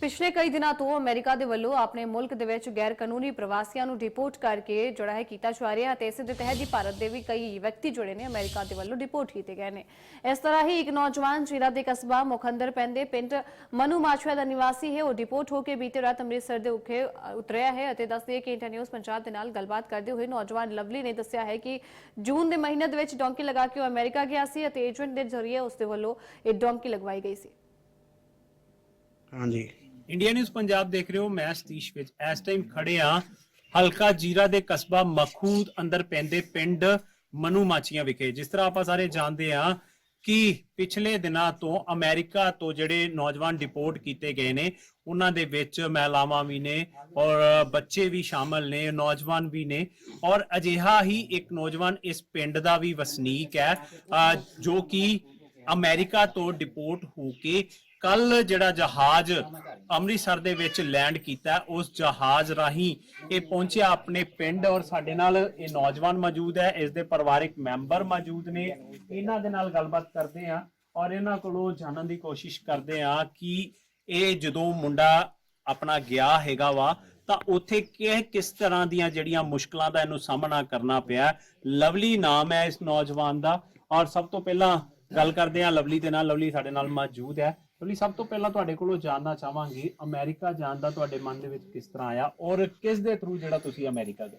ਪਿਛਲੇ ਕਈ ਦਿਨਾਂ ਤੋਂ ਅਮਰੀਕਾ ਦੇ ਵੱਲੋਂ ਆਪਣੇ ਮੁਲਕ ਦੇ ਵਿੱਚ ਗੈਰ ਕਾਨੂੰਨੀ ਪ੍ਰਵਾਸੀਆਂ ਨੂੰ ਡਿਪੋਰਟ ਕਰਕੇ ਜਿਹੜਾ ਹੈ ਕੀਤਾ ਜਾ ਰਿਹਾ ਤੇ ਇਸੇ ਦੇ ਤਹਿਤ ਹੀ ਭਾਰਤ ਦੇ ਵੀ ਕਈ ਵਿਅਕਤੀ ਜਿਹੜੇ ਨੇ ਅਮਰੀਕਾ ਦੇ ਵੱਲੋਂ ਡਿਪੋਰਟ ਕੀਤੇ ਗਏ ਨੇ। ਇਸ ਤਰ੍ਹਾਂ ਹੀ ਇੱਕ ਨੌਜਵਾਨ ਜੀਰਾ ਦੇ ਕਸਬਾ ਮੁਖੰਦਰ ਪੈਂਦੇ ਪਿੰਡ ਮਨੂ ਮਾਛਵਾ ਦਾ ਨਿਵਾਸੀ ਹੈ। ਉਹ ਡਿਪੋਰਟ ਹੋ ਕੇ ਬੀਤੇ ਰਾਤ ਅੰਮ੍ਰਿਤਸਰ ਦੇ ਉੱਖੇ ਉਤਰਿਆ ਹੈ ਅਤੇ ਦੱਸਦੇ ਕਿ ਇੰਟਰ ਨਿਊਜ਼ ਪੰਜਾਬ ਦੇ ਨਾਲ ਗੱਲਬਾਤ ਕਰਦੇ ਹੋਏ ਨੌਜਵਾਨ ਲਵਲੀ ਨੇ ਦੱਸਿਆ ਹੈ ਕਿ ਜੂਨ ਦੇ ਮਹੀਨੇ ਦੇ ਵਿੱਚ ਡੌਂਕੀ ਲਗਾ ਕੇ ਉਹ ਅਮਰੀਕਾ ਗਿਆ ਸੀ ਅਤੇ ਏਜੰਟ ਦੇ ਜ਼ਰੀਏ ਉਸ ਦੇ ਵੱਲੋਂ ਇਹ ਡੌਂਕੀ ਲਗਵਾਈ ਗਈ ਸੀ। ਹਾਂਜੀ। ਇੰਡੀਆ ਨਿਊਜ਼ ਪੰਜਾਬ ਦੇਖ ਰਹੇ ਹੋ ਮੈਂ ਸਤੀਸ਼ ਵਿੱਚ ਇਸ ਟਾਈਮ ਖੜੇ ਆ ਹਲਕਾ ਜੀਰਾ ਦੇ ਕਸਬਾ ਮਖੂਦ ਅੰਦਰ ਪੈਂਦੇ ਪਿੰਡ ਮਨੂ ਮਾਚੀਆਂ ਵਿਖੇ ਜਿਸ ਤਰ੍ਹਾਂ ਆਪਾਂ ਸਾਰੇ ਜਾਣਦੇ ਆ ਕਿ ਪਿਛਲੇ ਦਿਨਾਂ ਤੋਂ ਅਮਰੀਕਾ ਤੋਂ ਜਿਹੜੇ ਨੌਜਵਾਨ ਡਿਪੋਰਟ ਕੀਤੇ ਗਏ ਨੇ ਉਹਨਾਂ ਦੇ ਵਿੱਚ ਮਹਿਲਾਵਾਂ ਵੀ ਨੇ ਔਰ ਬੱਚੇ ਵੀ ਸ਼ਾਮਲ ਨੇ ਨੌਜਵਾਨ ਵੀ ਨੇ ਔਰ ਅਜਿਹਾ ਹੀ ਇੱਕ ਨੌਜਵਾਨ ਇਸ ਪਿੰਡ ਦਾ ਵੀ ਵਸਨੀਕ ਹੈ ਜੋ ਕਿ ਅਮਰੀਕਾ ਤੋਂ ਡਿਪੋਰਟ ਹੋ ਕੇ ਕੱਲ ਜਿਹੜਾ ਜਹਾਜ਼ ਅੰਮ੍ਰਿਤਸਰ ਦੇ ਵਿੱਚ ਲੈਂਡ ਕੀਤਾ। ਉਸ ਜਹਾਜ਼ ਰਾਹੀਂ ਇਹ ਪਹੁੰਚਿਆ ਆਪਣੇ ਪਿੰਡ ਔਰ ਸਾਡੇ ਨਾਲ ਇਹ ਨੌਜਵਾਨ ਮੌਜੂਦ ਹੈ। ਇਸ ਦੇ ਪਰਿਵਾਰਕ ਮੈਂਬਰ ਮੌਜੂਦ ਨੇ। ਇਹਨਾਂ ਦੇ ਨਾਲ ਗੱਲਬਾਤ ਕਰਦੇ ਆ ਔਰ ਇਹਨਾਂ ਕੋਲੋਂ ਜਾਣਨ ਦੀ ਕੋਸ਼ਿਸ਼ ਕਰਦੇ ਆ ਕਿ ਇਹ ਜਦੋਂ ਮੁੰਡਾ ਆਪਣਾ ਗਿਆ ਹੈਗਾ ਵਾ, ਤਾਂ ਉੱਥੇ ਕਿ ਕਿਸ ਤਰ੍ਹਾਂ ਦੀਆਂ ਜਿਹੜੀਆਂ ਮੁਸ਼ਕਲਾਂ ਦਾ ਇਹਨੂੰ ਸਾਹਮਣਾ ਕਰਨਾ ਪਿਆ। ਲਵਲੀ ਨਾਮ ਹੈ ਇਸ ਨੌਜਵਾਨ ਦਾ। ਔਰ ਸਭ ਤੋਂ ਪਹਿਲਾਂ ਗੱਲ ਕਰਦੇ ਆ ਲਵਲੀ ਦੇ ਨਾਲ। ਲਵਲੀ ਸਾਡੇ ਨਾਲ ਮੌਜੂਦ ਹੈ। ਲਵਲੀ ਸਭ ਤੋਂ ਪਹਿਲਾਂ ਤੁਹਾਡੇ ਕੋਲੋਂ ਜਾਣਨਾ ਚਾਹਾਂਗੇ ਅਮਰੀਕਾ ਜਾਣ ਦਾ ਤੁਹਾਡੇ ਮਨ ਦੇ ਵਿੱਚ ਕਿਸ ਤਰ੍ਹਾਂ ਆਇਆ ਔਰ ਕਿਸ ਦੇ ਥਰੂ ਜਿਹੜਾ ਤੁਸੀਂ ਅਮਰੀਕਾ ਗਏ?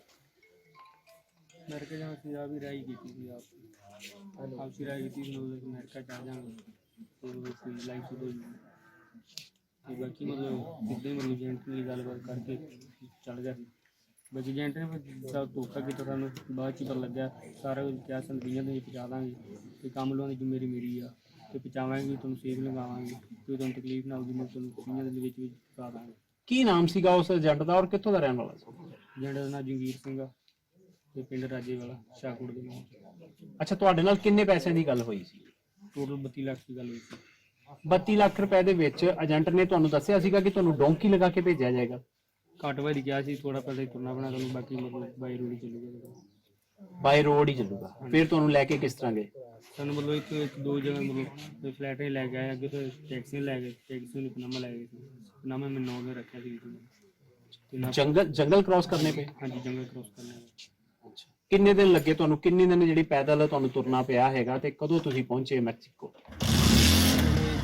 ਅਮਰੀਕਾ ਜਾਣ ਸੀ ਆ ਵੀ ਰਾਈ ਕੀਤੀ ਸੀ ਆਪ। ਆਪ ਸੀ ਰਾਈ ਕੀਤੀ ਸੀ ਮਤਲਬ ਅਮਰੀਕਾ ਜਾ ਜਾਵਾਂਗੇ। ਤੇ ਕੋਈ ਲਾਈਫ ਸ਼ੁਰੂ ਹੋਈ ਤੇ ਬਾਕੀ ਮਤਲਬ ਸਿੱਧੇ ਮਤਲਬ ਏਜੰਟ ਨਾਲ ਗੱਲਬਾਤ ਕਰਕੇ ਚੱਲ ਗਿਆ। ਸੀ ਬਾਕੀ ਏਜੰਟ ਨੇ ਸਭ ਧੋਖਾ ਕੀਤਾ ਸਾਨੂੰ ਬਾਅਦ ਚ ਪਤਾ ਲੱਗਿਆ ਸਾਰਾ ਕੁਝ ਕਿਹਾ ਸਾਨੂੰ ਵੀਹਾਂ ਦੇ ਵਿੱਚ ਪਹੁੰਚਾ ਦਾਂਗੇ। ਤੇ ਕੰਮ ਲਵਾਉਣ ਦੀ ਜ਼ਿੰਮੇਵਾਰੀ ਮੇਰੀ ਆ। ਤੇ ਪਹੁੰਚਾਵਾਂਗੇ ਤੁਹਾਨੂੰ ਸੇਵ ਲਗਾਵਾਂਗੇ ਕੋਈ ਤੁਹਾਨੂੰ ਤਕਲੀਫ ਨਾ ਹੋਊਗੀ ਮੈਂ ਤੁਹਾਨੂੰ ਵੀਹਾਂ ਦੇ ਵਿੱਚ ਵਿੱਚ ਪਹੁੰਚਾ ਦਾਂਗੇ। ਕੀ ਨਾਮ ਸੀਗਾ ਉਸ ਏਜੰਟ ਦਾ ਔਰ ਕਿੱਥੋਂ ਦਾ ਰਹਿਣ ਵਾਲਾ ਸੀ? ਏਜੰਟ ਦਾ ਨਾਂ ਜੰਗੀਰ ਸਿੰਘ ਆ ਤੇ ਪਿੰਡ ਰਾਜੇ ਵਾਲਾ ਸ਼ਾਹਕੋਟ ਦੇ ਨਾਲ ਅੱਛਾ ਤੁਹਾਡੇ ਨਾਲ ਕਿੰਨੇ ਪੈਸਿਆਂ ਦੀ ਗੱਲ ਹੋਈ ਸੀ? ਟੋਟਲ 32 ਲੱਖ ਦੀ ਗੱਲ ਹੋਈ ਸੀ। 32 ਲੱਖ ਰੁਪਏ ਦੇ ਵਿੱਚ ਏਜੰਟ ਨੇ ਤੁਹਾਨੂੰ ਦੱਸਿਆ ਸੀਗਾ ਕਿ ਤੁਹਾਨੂੰ ਡੋਂਕੀ ਲਗਾ ਕੇ ਭੇਜਿਆ ਜਾਏਗਾ? ਘੱਟ ਵਾਰੀ ਗਿਆ ਸੀ ਥੋੜਾ ਪਹਿਲੇ ਤੁਰਨਾ ਬਣਾ ਤੁਹਾਨੂੰ ਬਾਕੀ ਮਤਲਬ ਬਾਈ ਰੋੜੀ ਚੱਲੂਗਾ ਬਾਈ ਰੋਡ ਹੀ ਚੱਲੂਗਾ। ਫਿਰ ਤੁਹਾਨੂੰ ਲੈ ਕੇ ਕਿਸ ਤਰ੍ਹਾਂ ਗਏ? ਸਾਨੂੰ ਮਤਲਬ ਇੱਕ ਇੱਕ ਦੋ ਜਗ੍ਹਾ ਮਤਲਬ ਫਲੈਟ ਹੀ ਲੈ ਕੇ ਆਏ ਅੱਗੇ ਫਿਰ ਟੈਕਸੀ ਲੈ ਗਏ ਟੈਕਸੀ ਨੂੰ ਪਨਾਮਾ ਲੈ ਗਏ ਪਨਾਮਾ ਮੈਂ ਨੌ ਦੇ ਰੱਖਿਆ ਸੀ। ਤੇ ਨਾ ਜੰਗਲ ਜੰਗਲ ਕ੍ਰਾਸ ਕਰਨੇ ਪਏ? ਹਾਂਜੀ ਜੰਗਲ ਕ੍ਰੋਸ ਕਰਨਾ ਹੈ ਕਿੰਨੇ ਦਿਨ ਲੱਗੇ ਤੁਹਾਨੂੰ? ਕਿੰਨੇ ਦਿਨ ਜਿਹੜੀ ਪੈਦਲ ਤੁਹਾਨੂੰ ਤੁਰਨਾ ਪਿਆ ਹੈਗਾ ਤੇ ਕਦੋਂ ਤੁਸੀਂ ਪਹੁੰਚੇ ਮੈਕਸੀਕੋ?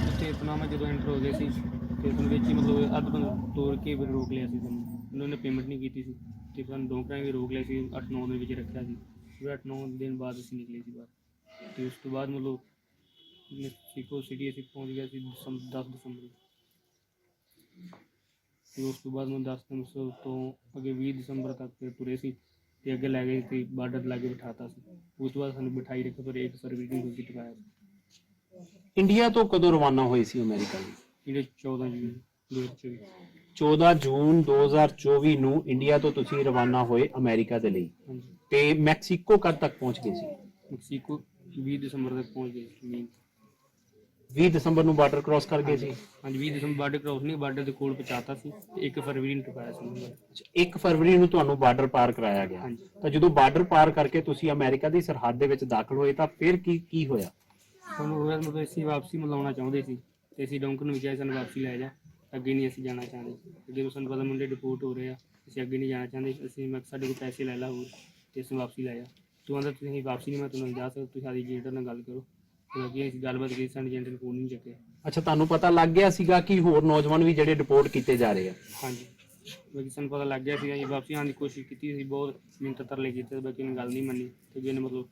ਉੱਥੇ ਪਨਾਮਾ ਜਦੋਂ ਐਂਟਰ ਹੋ ਗਏ ਸੀ ਤੇ ਤੁਹਾਨੂੰ ਵਿੱਚ ਹੀ ਮਤਲਬ ਅੱਧ ਬੰਦ ਤੋੜ ਕੇ ਫਿਰ ਰੋਕ ਲਿਆ ਸੀ ਸਾਨੂੰ। ਉਹਨਾਂ ਨੇ ਪੇਮੈਂਟ ਨਹੀਂ ਕੀਤੀ ਸੀ। ਤੇ ਸਾਨੂੰ ਦੋ ਘੰਟੇ ਵੀ ਰੋਕ ਲਿਆ ਸੀ 8-9 ਦਿਨ ਵਿੱਚ ਰੱਖਿਆ ਸੀ। ਫਿਰ 8-9 ਦਿਨ ਬਾਅਦ ਅਸੀਂ ਨਿਕਲੇ ਸੀ ਬਾਹਰ। ਤੇ ਉਸ ਤੋਂ ਬਾਅਦ ਮਤਲਬ ਮੈਕਸੀਕੋ ਸਿਟੀ ਅਸੀਂ ਪਹੁੰਚ ਗਏ ਸੀ ਦਸੰਬਰ 10 ਦਸੰਬਰ ਨੂੰ। ਤੇ ਉਸ ਤੋਂ ਬਾਅਦ ਮੈਂ 10 ਦਸੰਬਰ ਤੋਂ ਅੱਗੇ 20 ਦਸੰਬਰ ਤੱਕ ਫਿਰ ਤੁਰੇ ਸੀ ਤੇ ਅੱਗੇ ਲੈ ਗਏ ਤੇ ਬਾਰਡਰ ਲਾਗੇ ਬਿਠਾਤਾ ਸੀ। ਉਸ ਤੋਂ ਬਾਅਦ ਸਾਨੂੰ ਬਿਠਾਈ ਰੱਖਿਆ ਫਿਰ ਇੱਕ ਫਰਵਰੀ ਨੂੰ ਰੋਕੀ ਟਿਕਾਇਆ ਸੀ। ਇੰਡੀਆ ਤੋਂ ਕਦੋਂ ਰਵਾਨਾ ਹੋਏ ਸੀ ਅਮਰੀਕਾ? ਲਈ ਜਿਹੜੇ 14 ਜੂਨ 2024 14 ਜੂਨ 2024 ਨੂੰ ਇੰਡੀਆ ਤੋਂ ਤੁਸੀਂ ਰਵਾਨਾ ਹੋਏ ਅਮਰੀਕਾ ਦੇ ਲਈ। ਹਾਂਜੀ। ਤੇ ਮੈਕਸੀਕੋ ਕਦ ਤੱਕ ਪਹੁੰਚ ਗਏ ਸੀ? ਮੈਕਸੀਕੋ 20 ਦਸੰਬਰ ਤੱਕ ਪਹੁੰਚ ਗਏ ਸੀ ਮੇਨ 20 ਦਸੰਬਰ ਨੂੰ ਬਾਰਡਰ ਕ੍ਰਾਸ ਕਰ ਗਏ ਸੀ? ਹਾਂਜੀ। 20 ਦਸੰਬਰ ਬਾਰਡਰ ਕ੍ਰੋਸ ਨਹੀਂ ਬਾਰਡਰ ਦੇ ਕੋਲ ਪਹੁੰਚਾਤਾ ਸੀ ਤੇ 1 ਫਰਵਰੀ ਨੂੰ ਟਿਕਾਇਆ ਸੀ 1 ਫਰਵਰੀ ਨੂੰ ਤੁਹਾਨੂੰ ਬਾਰਡਰ ਪਾਰ ਕਰਾਇਆ ਗਿਆ। ਹਾਂਜੀ। ਤਾਂ ਜਦੋਂ ਬਾਰਡਰ ਪਾਰ ਕਰਕੇ ਤੁਸੀਂ ਅਮਰੀਕਾ ਦੀ ਸਰਹੱਦ ਦੇ ਵਿੱਚ ਦਾਖਲ ਹੋਏ ਤਾਂ ਫਿਰ ਕੀ ਕੀ ਹੋਇਆ? ਸਾਨੂੰ ਮਤਲਬ ਅਸੀਂ ਵਾਪਸੀ ਮਲਾਉਣਾ ਚਾਹੁੰਦੇ ਸੀ ਤੇ ਅਸੀਂ ਡੌਂਕਰ ਨੂੰ ਕਿਹਾ ਸੀ ਸਾਨੂੰ ਵਾਪਸੀ ਲੈ ਜਾ। ਅੱਗੇ ਨਹੀਂ ਅਸੀਂ ਜਾਣਾ ਚਾਹੁੰਦੇ। ਅੱਗੇ ਤੋਂ ਸਾਨੂੰ ਪਤਾ ਮੁੰਡੇ ਡਿਪੋਰਟ ਹੋ ਰਹੇ ਆ ਅਸੀਂ ਅੱਗੇ ਨਹੀਂ ਜਾਣਾ ਚਾਹੁੰਦੇ। ਅਸੀਂ ਮੈਂ ਸਾਡੇ ਕੋਲ ਪੈਸੇ ਲੈ ਲਾ ਹੋਰ ਤੇ ਅਸੀਂ ਵਾਪਸੀ ਲੈ ਜਾ ਤੂੰ ਆਂਦਾ ਤੁਸੀਂ ਵਾਪਸੀ ਨਹੀਂ ਮੈਂ ਤੁਹਾਨੂੰ ਜਾ ਸਕਦਾ ਤੁਸੀਂ ਸਾਡੀ ਏਜੰਟ ਨਾਲ ਗੱਲ ਕਰੋ। ਅੱਗੇ ਅਸੀਂ ਗੱਲਬਾਤ ਕੀਤੀ ਸਾਡੇ ਏਜੰਟ ਨੇ ਫੋਨ ਨਹੀਂ ਚੱਕਿਆ। ਅੱਛਾ ਤੁਹਾਨੂੰ ਪਤਾ ਲੱਗ ਗਿਆ ਸੀਗਾ ਕਿ ਹੋਰ ਨੌਜਵਾਨ ਵੀ ਜਿਹੜੇ ਡਿਪੋਰਟ ਕੀਤੇ ਜਾ ਰਹੇ ਆ? ਹਾਂਜੀ। ਬਾਕੀ ਸਾਨੂੰ ਪਤਾ ਲੱਗ ਗਿਆ ਸੀ ਅਸੀਂ ਵਾਪਸੀ ਆਉਣ ਦੀ ਕੋਸ਼ਿਸ਼ ਕੀਤੀ ਸੀ ਬਹੁਤ ਮਿੰਟ ਤਰਲੇ ਕੀਤੇ ਬਾਕੀ ਨੇ ਗੱਲ ਨਹੀਂ ਮੰਨੀ। ਤੇ ਜਿਹਨੇ ਮਤਲਬ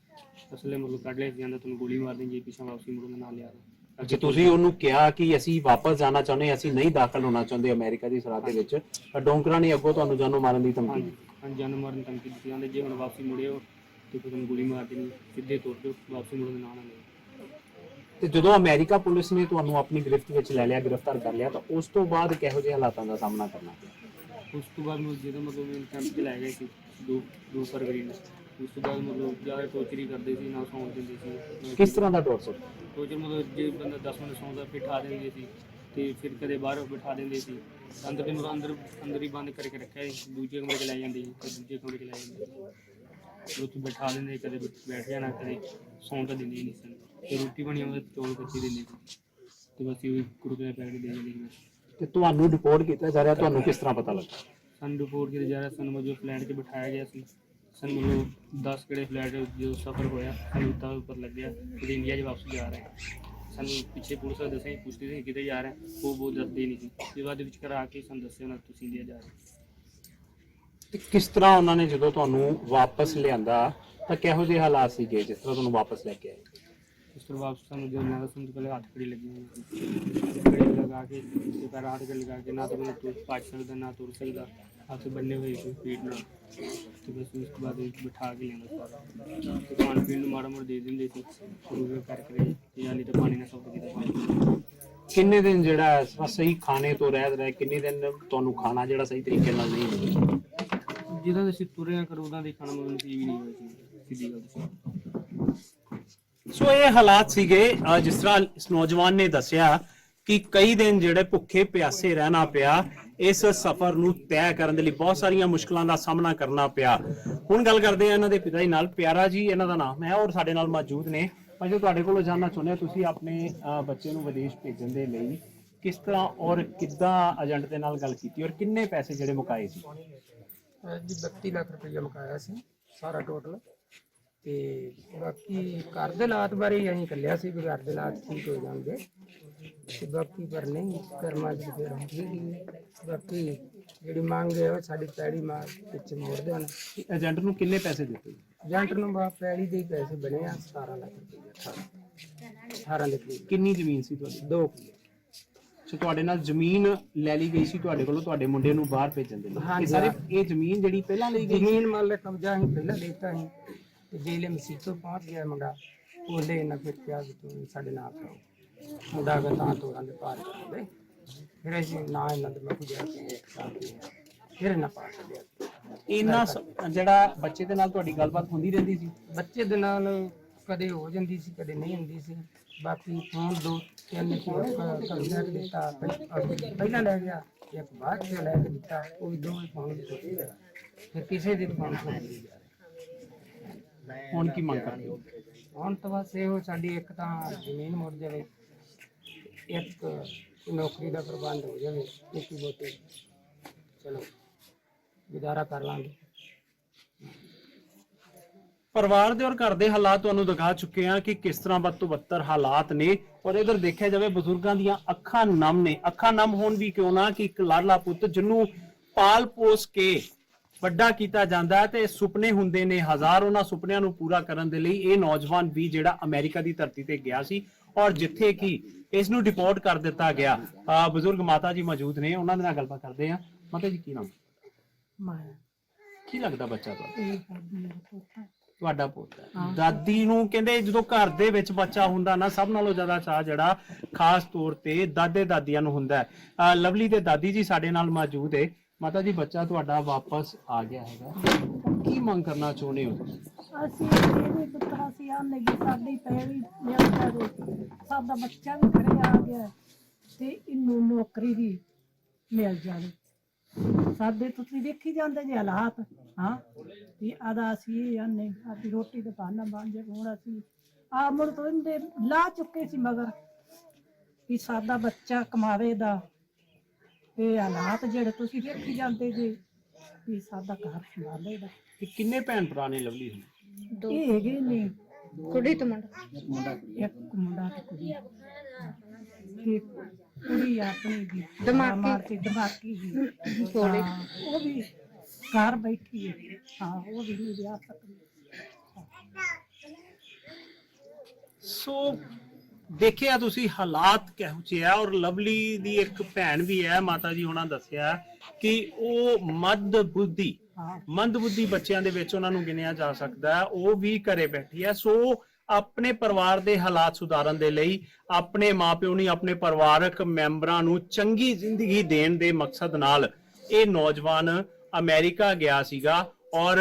ਅਸਲੇ ਮਤਲਬ ਕੱਢ ਲਿਆ ਜਾਂਦਾ ਤੁਹਾਨੂੰ ਗੋਲੀ ਮਾਰ ਦੇਂ ਜੇ ਪਿੱਛਾ ਵਾਪਸੀ ਮੁੜਨ ਨਾਲ ਲਿਆ ਜੇ ਤੁਸੀਂ ਉਹਨੂੰ ਕਿਹਾ ਕਿ ਅਸੀਂ ਵਾਪਸ ਜਾਣਾ ਚਾਹੁੰਦੇ ਹਾਂ, ਅਸੀਂ ਨਹੀਂ ਦਾਖਲ ਹੋਣਾ ਚਾਹੁੰਦੇ ਅਮਰੀਕਾ ਦੀ ਸਰਹੱਦ ਦੇ ਵਿੱਚ ਤਾਂ ਡੋਂਕਰਾਂ ਨੇ ਅੱਗੋਂ ਤੁਹਾਨੂੰ ਜਾਨੋਂ ਮਾਰਨ ਦੀ ਧਮਕੀ ਹਾਂਜੀ ਹਾਂਜੀ ਜਾਨ ਮਾਰਨ ਦੀ ਧਮਕੀ ਦਿੱਤੀ। ਜਾਂਦੇ ਜੇ ਹੁਣ ਵਾਪਸੀ ਮੁੜਿਓ ਤੇ ਤੁਹਾਨੂੰ ਗੋਲੀ ਮਾਰ ਦੇਣੀ ਸਿੱਧੇ ਤੌਰ ਤੇ ਵਾਪਸੀ ਮੁੜਨ ਨਾਲ ਨਾਲ ਤੇ ਜਦੋਂ ਅਮਰੀਕਾ ਪੁਲਿਸ ਨੇ ਤੁਹਾਨੂੰ ਆਪਣੀ ਗ੍ਰਿਫਤ ਵਿੱਚ ਲੈ ਲਿਆ ਗ੍ਰਿਫਤਾਰ ਕਰ ਲਿਆ ਤਾਂ ਉਸ ਤੋਂ ਬਾਅਦ ਕਿਹੋ ਜਿਹੇ ਹਾਲਾਤਾਂ ਦਾ ਸਾਹਮਣਾ ਕਰਨਾ ਪਿਆ? ਉਸ ਤੋਂ ਬਾਅਦ ਮੈਨੂੰ ਜਦੋਂ ਮਤਲਬ ਮੈਨੂੰ ਕੈਂਪ 'ਚ ਲੈ ਗਏ ਸੀ ਦੋ ਦੋ ਫਰਵਰੀ ਨੂੰ ਉਸ ਤੋਂ ਬਾਅਦ ਮਤਲਬ ਜ਼ਿਆਦਾ ਟੋਚਰੀ ਕਰਦੇ ਸੀ ਨਾ ਸੌਣ ਦਿੰਦੇ ਸੀ। ਕਿਸ ਤਰ੍ਹਾਂ ਦਾ ਟੌਰਚਰ ਟੋਚਰ ਮਤਲਬ ਜੇ ਬੰਦਾ 10 ਮਿੰਟ ਸੌਂਦਾ ਬਿਠਾ ਦਿੰਦੇ ਸੀ ਤੇ ਫਿਰ ਕਦੇ ਬਾਹਰ ਬਿਠਾ ਦਿੰਦੇ ਸੀ। ਅੰਦਰ ਦੇ ਮਤਲਬ ਅੰਦਰ ਅੰਦਰ ਹੀ ਬੰਦ ਕਰਕੇ ਰੱਖਿਆ ਸੀ ਦੂਜੇ ਕਮਰੇ 'ਚ ਲੈ ਜਾਂਦੇ ਸੀ ਤੇ ਦੂਜੇ ਕਮਰੇ 'ਚ ਲੈ ਜਾਂਦੇ ਸੀ। ਉੱਥੇ ਬਿਠਾ ਦਿੰਦੇ ਕਦੇ ਬੈਠ ਜਾਣਾ ਕਦੇ ਸੌਣ ਤਾਂ ਦਿੰਦੇ ਹੀ ਨਹੀਂ ਸਨ ਤੇ ਰੋਟੀ ਬਣੀ ਉਹਦੇ ਚੌਲ ਕੱਚੇ ਦਿੰਦੇ ਸੀ। ਤੇ ਬਸ ਉਹ ਕੁਰਕਰੇ ਪੈਕਟ ਦੇ ਦਿੰਦੇ ਸੀ। ਤੇ ਤੁਹਾਨੂੰ ਰਿਪੋਰਟ ਕੀਤਾ ਜਾ ਰਿਹਾ ਤੁਹਾਨੂੰ ਕਿਸ ਤਰ੍ਹਾਂ ਪਤਾ ਲੱਗਾ? ਸਾਨੂੰ ਰਿਪੋਰਟ ਕੀਤੀ ਜਾ ਰਿਹਾ ਸਾਨੂੰ ਮਤਲਬ ਫਲੈਟ 'ਚ ਬਿਠਾਇਆ ਗਿਆ ਸੀ। ਸਾਨੂੰ ਮਤਲਬ 10 ਕਿਹੜੇ ਫਲੈਟ ਜੋ ਸਫਰ ਹੋਇਆ ਸਾਨੂੰ ਤਾਂ ਉੱਪਰ ਲੱਗਿਆ ਕਿ ਇੰਡੀਆ 'ਚ ਵਾਪਸ ਜਾ ਰਹੇ ਹਾਂ। ਸਾਨੂੰ ਪਿੱਛੇ ਪੁਲਿਸ ਵਾਲੇ ਦੱਸਿਆ ਪੁੱਛਦੇ ਸੀ ਕਿਤੇ ਜਾ ਰਹੇ ਹਾਂ। ਉਹ ਬਹੁਤ ਦੱਸਦੇ ਨਹੀਂ ਸੀ ਤੇ ਬਾਅਦ ਵਿੱਚ ਕਰਾ ਕੇ ਸਾਨੂੰ ਦੱਸਿਆ ਉਹਨਾਂ ਤੁਸੀਂ ਇੰਡੀਆ ਜਾ ਰਹੇ ਹੋ। ਤੇ ਕਿਸ ਤਰ੍ਹਾਂ ਉਹਨਾਂ ਨੇ ਜਦੋਂ ਤੁਹਾਨੂੰ ਵਾਪਸ ਲਿਆਂਦਾ ਤਾਂ ਕਿਹੋ ਜਿਹੇ ਹਾਲਾਤ ਸੀਗੇ ਜਿਸ ਤਰ੍ਹਾਂ ਤੁਹਾਨੂੰ ਵਾਪਸ ਲੈ ਕੇ ਆਏ ਉਸ ਤੋਂ ਬਾਅਦ ਸਾਨੂੰ ਜੋ ਨਾ ਸਾਨੂੰ ਪਹਿਲੇ ਹੱਥ ਕੜੀ ਲੱਗੀ ਹੋਈ ਸੀ ਕੜੀ ਲਗਾ ਕੇ ਤੇ ਪੈਰ ਹੱਥ ਕੜੀ ਲਗਾ ਕੇ ਨਾ ਤਾਂ ਮੈਂ ਤੁਰ ਭੱਜ ਸਕਦਾ ਨਾ ਤੁਰ ਸਕਦਾ ਹੋਏ ਸੀ ਪੀठ ਨਾਲ ਤੇ ਬਸ ਉਸ ਤੋਂ ਬਾਅਦ ਇੱਕ ਬਿਠਾ ਕੇ ਲੈਂਦਾ ਸਾਰਾ ਤੇ ਖਾਣ ਪੀਣ ਨੂੰ ਮਾੜਾ ਮੋੜ ਦੇ ਦਿੰਦੇ ਸੀ ਉਹ ਕਰ ਕਰੇ ਯਾਨੀ ਤਾਂ ਪਾਣੀ ਨਾਲ ਸੌਕ ਕੀਤਾ ਕਿੰਨੇ ਦਿਨ ਜਿਹੜਾ ਹੈ ਸ- ਸਹੀ ਖਾਣੇ ਤੋਂ ਰਹਿਤ ਰਹੇ ਕਿੰਨੇ ਦਿਨ ਤੁਹਾਨੂੰ ਖਾਣਾ ਜਿਹੜਾ ਸਹੀ ਤਰੀਕੇ ਨਾਲ ਨਹੀਂ ਮਿਲਿਆ ਜਿਹਦਾ ਅਸੀਂ ਤੁਰੇ ਕਰ ਉਹਦਾ ਦੇ ਖਾਣਾ ਮੈਨੂੰ ਨਸੀਬ ਹੀ ਨਹੀਂ ਹੋਇਆ ਸੀ ਸਿੱਧੀ ਗੱਲ ਦੱਸਾਂ ਸੋ ਇਹ ਹਾਲਾਤ ਸੀਗੇ ਜਿਸ ਤਰ੍ਹਾਂ ਇਸ ਨੌਜਵਾਨ ਨੇ ਦੱਸਿਆ ਕਿ ਕਈ ਦਿਨ ਜਿਹੜੇ ਭੁੱਖੇ ਪਿਆਸੇ ਰਹਿਣਾ ਪਿਆ ਇਸ ਸਫ਼ਰ ਨੂੰ ਤੈਅ ਕਰਨ ਦੇ ਲਈ ਬਹੁਤ ਸਾਰੀਆਂ ਮੁਸ਼ਕਲਾਂ ਦਾ ਸਾਹਮਣਾ ਕਰਨਾ ਪਿਆ। ਹੁਣ ਗੱਲ ਕਰਦੇ ਆ ਇਹਨਾਂ ਦੇ ਪਿਤਾ ਜੀ ਨਾਲ। ਪਿਆਰਾ ਜੀ, ਇਹਨਾਂ ਦਾ ਨਾਮ ਹੈ ਔਰ ਸਾਡੇ ਨਾਲ ਮੌਜੂਦ ਨੇ। ਪਰ ਜੋ, ਤੁਹਾਡੇ ਕੋਲੋਂ ਜਾਨਣਾ ਚਾਹੁੰਦੇ ਹਾਂ ਤੁਸੀਂ ਆਪਣੇ ਬੱਚੇ ਨੂੰ ਵਿਦੇਸ਼ ਭੇਜਣ ਦੇ ਲਈ ਕਿਸ ਤਰ੍ਹਾਂ ਔਰ ਕਿੱਦਾਂ ਏਜੰਟ ਦੇ ਨਾਲ ਗੱਲ ਕੀਤੀ ਔਰ ਕਿੰਨੇ ਪੈਸੇ ਜਿਹੜੇ ਮੁਕਾਏ ਸੀ? ਜੀ 32 ਲੱਖ ਰੁਪਈਆ ਮੁਕਾਇਆ ਸੀ ਸਾਰਾ ਟੋਟਲ ਤੇ ਬਾਕੀ ਘਰ ਦੇ ਹਾਲਾਤ ਬਾਰੇ ਹੀ ਅਸੀਂ ਕੱਲਿਆ ਸੀ ਵੀ ਘਰ ਦੇ ਹਾਲਾਤ ਠੀਕ ਹੋ ਜਾਣਗੇ। ਤੇ ਬਾਕੀ ਪਰ ਨਹੀਂ ਕਰਮਾਂ ਚ ਫਿਰ ਹੁੰਦੀ ਬਾਕੀ ਜਿਹੜੀ ਮੰਗ ਹੈ ਉਹ ਸਾਡੀ ਪੈੜੀ ਮਾਰ ਪਿੱਛੇ ਮੋੜ ਦੇਣ। ਏਜੰਟ ਨੂੰ ਕਿੰਨੇ ਪੈਸੇ ਦਿੱਤੇ? ਏਜੰਟ ਨੂੰ ਬਾ ਪੈੜੀ ਦੇ ਹੀ ਪੈਸੇ ਬਣੇ ਆ 17 ਲੱਖ ਰੁਪਈਆ 18 18 ਦੇ ਕਰੀਬ ਕਿੰਨੀ ਜ਼ਮੀਨ ਸੀ ਤੁਹਾਡੀ? ਦੋ। ਕਿੱਲੇ ਸੋ ਤੁਹਾਡੇ ਨਾਲ ਜ਼ਮੀਨ ਲੈ ਲਈ ਗਈ ਸੀ ਤੁਹਾਡੇ ਕੋਲੋਂ ਤੁਹਾਡੇ ਮੁੰਡੇ ਨੂੰ ਬਾਹਰ ਭੇਜਣ ਦੇ ਲਈ। ਇਹ ਸਾਰੇ। ਇਹ ਜ਼ਮੀਨ ਜਿਹੜੀ ਪਹਿਲਾਂ ਲਈ ਗਈ ਜ਼ਮੀਨ ਮਾਲ ਕਬਜ਼ਾ ਹੀ ਪਹਿਲਾਂ ਲੈਤਾ ਸੀ। ਤੇ ਜੇਲੇ ਮਸੀਤ ਤੋਂ ਪਹੁੰਚ ਗਿਆ ਮੁੰਡਾ ਉਹਲੇ ਇਹਨਾਂ ਫਿਰ ਕਿਹਾ ਵੀ ਤੂੰ ਸਾਡੇ ਨਾਲ ਕਰੋ ਮੁੰਡਾ ਕਾ ਤਾਂ ਤੋੜਾਂ ਦੇ ਪਾਰ ਕਰਦੇ ਫਿਰ ਅਸੀਂ ਨਾ ਇਹਨਾਂ ਦੇ ਮੈਂ ਜਾ ਕੇ ਇੱਕ ਸਾਲ ਦੀ ਹੈ। ਫਿਰ ਇਹਨਾਂ ਪਾਰ ਛੱਡਿਆ। ਇਹਨਾਂ ਸ- ਜਿਹੜਾ ਬੱਚੇ ਦੇ ਨਾਲ ਤੁਹਾਡੀ ਗੱਲਬਾਤ ਹੁੰਦੀ ਰਹਿੰਦੀ ਸੀ? ਬੱਚੇ ਦੇ ਨਾਲ ਕਦੇ ਹੋ ਜਾਂਦੀ ਸੀ ਕਦੇ ਨਹੀਂ ਹੁੰਦੀ ਸੀ। ਬਾਕੀ ਫੋਨ ਦੋ ਤਿੰਨ ਕਬਜ਼ਾ ਦਿੱਤਾ ਪਹਿ- ਪਹਿਲਾਂ ਲੈ ਗਿਆ ਇੱਕ ਬਾਅਦ ਚ ਲੈ ਕੇ ਦਿੱਤਾ ਉਹ ਵੀ ਦੋਵੇਂ ਫੋਨ ਗਿਆ ਫਿਰ ਕਿਸੇ ਦੇ ਫੋਨ ਨਹੀਂ ਗਿਆ ਹੁਣ ਕੀ ਮੰਗ ਕਰਦੇ ਹੋ? ਹੁਣ ਤਾਂ ਬਸ ਇਹੋ ਸਾਡੀ ਇੱਕ ਤਾਂ ਜ਼ਮੀਨ ਮੁੜ ਜਾਵੇ ਇੱਕ ਨੌਕਰੀ ਦਾ ਪ੍ਰਬੰਧ ਹੋ ਜਾਵੇ ਇੱਕ ਬੋਤੇ ਚਲੋ ਗੁਜ਼ਾਰਾ ਕਰ ਲਾਂਗੇ। ਪਰਿਵਾਰ ਦੇ ਔਰ ਘਰ ਦੇ ਹਾਲਾਤ ਤੁਹਾਨੂੰ ਦਿਖਾ ਚੁੱਕੇ ਆ ਕਿ ਕਿਸ ਤਰ੍ਹਾਂ ਬਦ ਤੋਂ ਬੱਤਰ ਹਾਲਾਤ ਨੇ। ਔਰ ਇਧਰ ਦੇਖਿਆ ਜਾਵੇ ਬਜ਼ੁਰਗਾਂ ਦੀਆਂ ਅੱਖਾਂ ਨਮ ਨੇ। ਅੱਖਾਂ ਨਮ ਹੋਣ ਵੀ ਕਿਉਂ ਨਾ ਕਿ ਇੱਕ ਲਾਡਲਾ ਪੁੱਤ ਜਿਹਨੂੰ ਪਾਲ ਪੋਸ ਕੇ ਵੱਡਾ ਕੀਤਾ ਜਾਂਦਾ ਹੈ ਤੇ ਸੁਪਨੇ ਹੁੰਦੇ ਨੇ ਹਜ਼ਾਰ ਉਹਨਾਂ ਸੁਪਨਿਆਂ ਨੂੰ ਪੂਰਾ ਕਰਨ ਦੇ ਲਈ। ਇਹ ਨੌਜਵਾਨ ਵੀ ਜਿਹੜਾ ਅਮਰੀਕਾ ਦੀ ਧਰਤੀ ਤੇ ਗਿਆ ਸੀ ਔਰ ਜਿੱਥੇ ਕਿ ਇਸ ਨੂੰ ਡਿਪੋਰਟ ਕਰ ਦਿੱਤਾ ਗਿਆ। ਅਹ ਬਜ਼ੁਰਗ ਮਾਤਾ ਜੀ ਮੌਜੂਦ ਨੇ ਉਹਨਾਂ ਦੇ ਨਾਲ ਗੱਲਬਾਤ ਕਰਦੇ ਆ ਮਾਤਾ ਜੀ ਕੀ ਨਾਮ? ਕੀ ਲੱਗਦਾ ਬੱਚਾ ਤੁਹਾਡਾ? ਤੁਹਾਡਾ ਪੁੱਤ ਹੈ। ਦਾਦੀ ਨੂੰ ਕਹਿੰਦੇ ਜਦੋਂ ਘਰ ਦੇ ਵਿੱਚ ਬੱਚਾ ਹੁੰਦਾ ਨਾ ਸਭ ਨਾਲੋਂ ਜ਼ਿਆਦਾ ਚਾਹ ਜਿਹੜਾ ਖਾਸ ਤੌਰ ਤੇ ਦਾਦੇ ਦਾਦੀਆਂ ਨੂੰ ਹੁੰਦਾ ਹੈ। ਲਵਲੀ ਦੇ ਦਾਦੀ ਜੀ ਸਾਡੇ ਨਾਲ ਮੌਜੂਦ ਹੈ ਮਾਤਾ ਜੀ, ਬੱਚਾ ਤੁਹਾਡਾ ਵਾਪਸ ਆ ਗਿਆ ਹੈਗਾ। ਕੀ ਮੰਗ ਕਰਨਾ ਚਾਹੁੰਦੇ ਹੋ ਅਸੀਂ ਇਹਦੇ ਪੁੱਤਰਾ ਸੀ ਆਨੇ ਕਿ ਸਾਡੀ ਪੈਰੀ ਮਿਲ ਜਾਵੇ ਸਾਡਾ ਬੱਚਾ ਵੀ ਘਰੇ ਆ ਗਿਆ ਤੇ ਇਹਨੂੰ ਨੌਕਰੀ ਵੀ ਮਿਲ ਜਾਵੇ। ਸਾਡੇ ਤੁਸੀਂ ਵੇਖੀ ਜਾਂਦੇ ਜੇ ਹਾਲਾਤ, ਹਾਂ? ਵੀ ਆਦਾ ਅਸੀਂ ਆਨੇ ਆਪੀ ਰੋਟੀ ਤੇ ਪਾਣਾ ਬਣ ਜੇ ਹੁਣ ਅਸੀਂ ਆ ਮੁੜ ਤੋਂ ਇਹਦੇ ਲਾ ਚੁੱਕੇ ਸੀ ਮਗਰ। ਵੀ ਸਾਡਾ ਬੱਚਾ ਕਮਾਵੇ ਦਾ। ਇਹ ਹਾਲਾਤ ਜਿਹੜੇ ਤੁਸੀਂ ਵੇਖੀ ਜਾਂਦੇ ਜੇ ਵੀ ਸਾਡਾ ਘਰ ਸੰਭਾਲੇਗਾ ਇਹ ਕਿੰਨੇ ਭੈਣ ਭਰਾ ਨੇ ਲਵਲੀ ਨੂੰ ਇਹ ਹੈਗੇ ਨੇ। ਕੁੜੀ ਤੋਂ ਮੁੰਡਾ। ਇੱਕ ਮੁੰਡਾ ਤੇ ਕੁੜੀ। ਤੇ ਕੁੜੀ ਆਪਣੀ ਦੀ ਦਿਮਾਗੀ। ਮਾਰਤੀ ਦਿਮਾਗੀ ਦੀ ਹਾਂ, ਉਹ ਵੀ ਘਰ ਬੈਠੀ ਹੈ। ਹਾਂ ਉਹ ਵੀ ਨਹੀਂ ਵਿਆਹ ਸਕਦੀ। ਸੋ ਦੇਖਿਆ ਤੁਸੀਂ ਹਾਲਾਤ ਕਿਹੋ ਜਿਹੇ ਆ ਔਰ ਲਵਲੀ ਦੀ ਇੱਕ ਭੈਣ ਵੀ ਹੈ ਮਾਤਾ ਜੀ ਉਹਨਾਂ ਦੱਸਿਆ ਕਿ ਉਹ ਮੱਧ ਬੁੱਧੀ ਮੰਦ ਬੁੱਧੀ ਬੱਚਿਆਂ ਦੇ ਵਿੱਚ ਉਹਨਾਂ ਨੂੰ ਗਿਣਿਆ ਜਾ ਸਕਦਾ ਹੈ ਉਹ ਵੀ ਘਰੇ ਬੈਠੀ ਹੈ। ਸੋ ਆਪਣੇ ਪਰਿਵਾਰ ਦੇ ਹਾਲਾਤ ਸੁਧਾਰਨ ਦੇ ਲਈ ਆਪਣੇ ਮਾਪਿਓ ਨੂੰ ਆਪਣੇ ਪਰਿਵਾਰਕ ਮੈਂਬਰਾਂ ਨੂੰ ਚੰਗੀ ਜ਼ਿੰਦਗੀ ਦੇਣ ਦੇ ਮਕਸਦ ਨਾਲ ਇਹ ਨੌਜਵਾਨ ਅਮਰੀਕਾ ਗਿਆ ਸੀਗਾ ਔਰ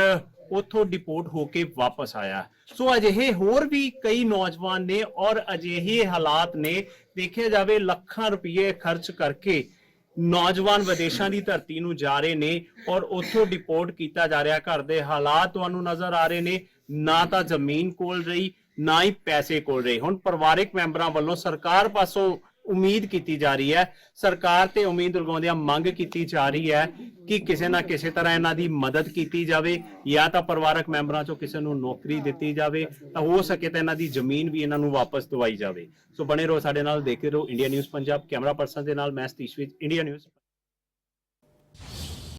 ਉਥੋਂ ਡਿਪੋਰਟ ਹੋ ਕੇ ਵਾਪਸ ਆਇਆ। ਸੋ ਅਜਿਹੇ ਹੋਰ ਵੀ ਕਈ ਨੌਜਵਾਨ ਨੇ ਔਰ ਅਜਿਹੇ ਹਾਲਾਤ ਨੇ, ਦੇਖਿਆ ਜਾਵੇ ਲੱਖਾਂ ਰੁਪਏ ਖਰਚ ਕਰਕੇ ਨੌਜਵਾਨ ਵਿਦੇਸ਼ਾਂ ਦੀ ਧਰਤੀ ਨੂੰ ਜਾ ਰਹੇ ਨੇ ਔਰ ਉੱਥੋਂ ਡਿਪੋਰਟ ਕੀਤਾ ਜਾ ਰਿਹਾ। ਘਰ ਦੇ ਹਾਲਾਤ ਤੁਹਾਨੂੰ ਨਜ਼ਰ ਆ ਰਹੇ ਨੇ, ਨਾ ਤਾਂ ਜ਼ਮੀਨ ਕੋਲ ਰਹੀ, ਨਾ ਹੀ ਪੈਸੇ ਕੋਲ ਰਹੇ। ਹੁਣ ਪਰਿਵਾਰਕ ਮੈਂਬਰਾਂ ਵੱਲੋਂ ਸਰਕਾਰ ਪਾਸੋਂ ਉਮੀਦ ਕੀਤੀ ਜਾ ਰਹੀ ਹੈ। ਸਰਕਾਰ ਤੇ ਉਮੀਦ ਲਗਾਉਂਦਿਆਂ ਮੰਗ ਕੀਤੀ ਜਾ ਰਹੀ ਹੈ ਕਿ ਕਿਸੇ ਨਾ ਕਿਸੇ ਤਰ੍ਹਾਂ ਇਹਨਾਂ ਦੀ ਮਦਦ ਕੀਤੀ ਜਾਵੇ। ਜਾਂ ਤਾਂ ਪਰਿਵਾਰਕ ਮੈਂਬਰਾਂ ਚੋਂ ਕਿਸੇ ਨੂੰ ਨੌਕਰੀ ਦਿੱਤੀ ਜਾਵੇ। ਤਾਂ ਹੋ ਸਕੇ ਤਾਂ ਇਹਨਾਂ ਦੀ ਜ਼ਮੀਨ ਵੀ ਇਹਨਾਂ ਨੂੰ ਵਾਪਸ ਦਵਾਈ ਜਾਵੇ। ਸੋ ਬਣੇ ਰਹੋ ਸਾਡੇ ਨਾਲ, ਦੇਖਦੇ ਰਹੋ India news Punjab camera person ਦੇ ਨਾਲ, ਮੈਂ ਸਤੀਸ਼ ਵਿੱਚ ਇੰਡੀਆ ਨਿਊਜ਼।